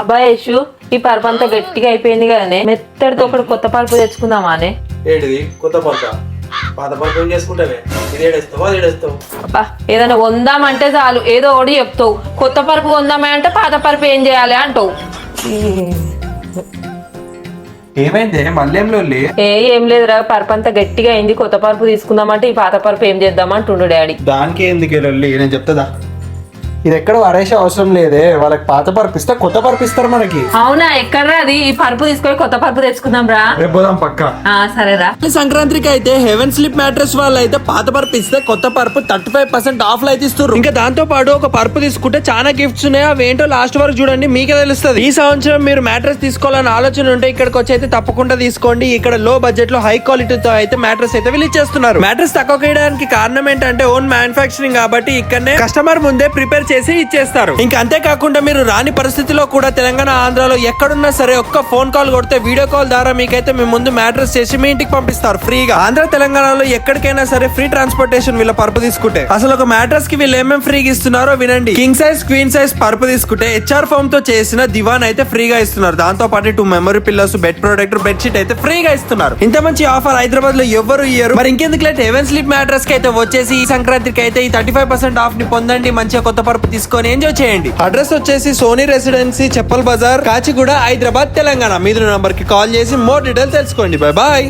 అబ్బాయి యశు ఈ పరుపు అంతా గట్టిగా అయిపోయింది కదనే. మెత్తడితో ఒకటి కొత్త పరుపు తెచ్చుకుందామా అనే? ఏంటిది కొత్త పరక పాత పరక ఏం చేసుకుంటావే? ఇది ఏడేస్తావు? అది ఏడేస్తావు? అబ్బా ఏదైనా కొందామంటే చాలు. ఏదో ఒకటి చెప్తావు. కొత్త పరుపు కొందామా అంటే పాత పరుపు ఏం చేయాలి అంటావు. ఏమైంది? మళ్ళీ ఏం లొల్లి? ఏ ఏం లేదురా. పరుపు అంతా గట్టిగా అయింది. కొత్త పరుపు తీసుకుందామంటే ఈ పాత పరుపు ఏం చేద్దామంటుండు డాడీ. దానికి ఎందుకు లొల్లి? నేను చెప్తుందా? ఇది ఎక్కడ వాడేసే అవసరం లేదే. వాళ్ళకి పాత పరుపు ఇస్తే కొత్త పరుపు ఇస్తారు మనకి. అవునా? ఎక్కడ్రా అది? ఈ పరుపు తీసుకొని కొత్త పరుపు తెచ్చుకుందాం రా. రేపు పోదాం పక్క. ఆ, సరేరా. సంక్రాంతికి అయితే హెవెన్ స్లిప్ మ్యాట్రెస్ వాళ్ళు అయితే పాత పరుపు ఇస్తే కొత్త పరుపు థర్టీ ఫైవ్ పర్సెంట్ ఆఫ్లో అయితే ఇస్తారు ఇంకా దాంతో పాటు ఒక పరుపు తీసుకుంటే చాలా గిఫ్ట్స్ ఉన్నాయి? అవి ఏంటో లాస్ట్ వరకు చూడండి మీకే తెలుస్తుంది. ఈ సంవత్సరం మీరు మ్యాట్రెస్ తీసుకోవాలని ఆలోచన ఉంటే ఇక్కడికి వచ్చి అయితే తప్పకుండా తీసుకోండి. ఇక్కడ లో బడ్జెట్లో హై క్వాలిటీతో అయితే మ్యాట్రెస్ అయితే వీళ్ళు ఇచ్చేస్తున్నారు మ్యాట్రెస్ తక్కువ వేయడానికి కారణం ఏంటంటే ఓన్ మ్యానుఫాక్చరింగ్ కాబట్టి ఇక్కడనే కస్టమర్ ముందే ప్రిపేర్ చేసి ఇచ్చేస్తారు. ఇంకా అంతేకాకుండా మీరు రాని పరిస్థితిలో కూడా తెలంగాణ ఆంధ్రాలో ఎక్కడున్నా సరే ఒక్క ఫోన్ కాల్ కొడితే వీడియో కాల్ ద్వారా మీకైతే మీ ముందు మ్యాడ్రస్ చేసి మీ ఇంటికి పంపిస్తారు ఫ్రీగా. ఆంధ్ర తెలంగాణలో ఎక్కడికైనా సరే ఫ్రీ ట్రాన్స్పోర్టేషన్ వీళ్ళ పరుపు తీసుకుంటే. అసలు ఒక మ్యాడ్రస్కి వీళ్ళు ఏమేమి ఫ్రీగా ఇస్తున్నారో వినండి. కింగ్ సైజ్ క్వీన్ సైజ్ పరుపు తీసుకుంటే హెచ్ఆర్ ఫోమ్తో చేసిన దివాన్ అయితే ఫ్రీగా ఇస్తున్నారు. దాంతో పాటు two memory pillars bed product bed sheet అయితే ఫ్రీగా ఇస్తున్నారు. ఇంత మంచి ఆఫర్ హైదరాబాద్లో ఎవరు ఇయ్యరు. మరి ఇంకెందుకు లేట్ హెవెన్ స్లీప్ మ్యాట్రెస్కి అయితే వచ్చేసి ఈ సంక్రాంతికి అయితే ఈ థర్టీ ఫైవ్ పర్సెంట్ ఆఫ్ని పొందండి. మంచిగా కొత్త పరుపు తీసుకొని ఎంజాయ్ చేయండి. అడ్రస్ వచ్చేసి సోనీ రెసిడెన్సీ చెప్పల్ బజార్ కాచిగూడ హైదరాబాద్ తెలంగాణ. మీద నంబర్కి కాల్ చేసి మోర్ డీటెయిల్స్ తెలుసుకోండి. Bye bye.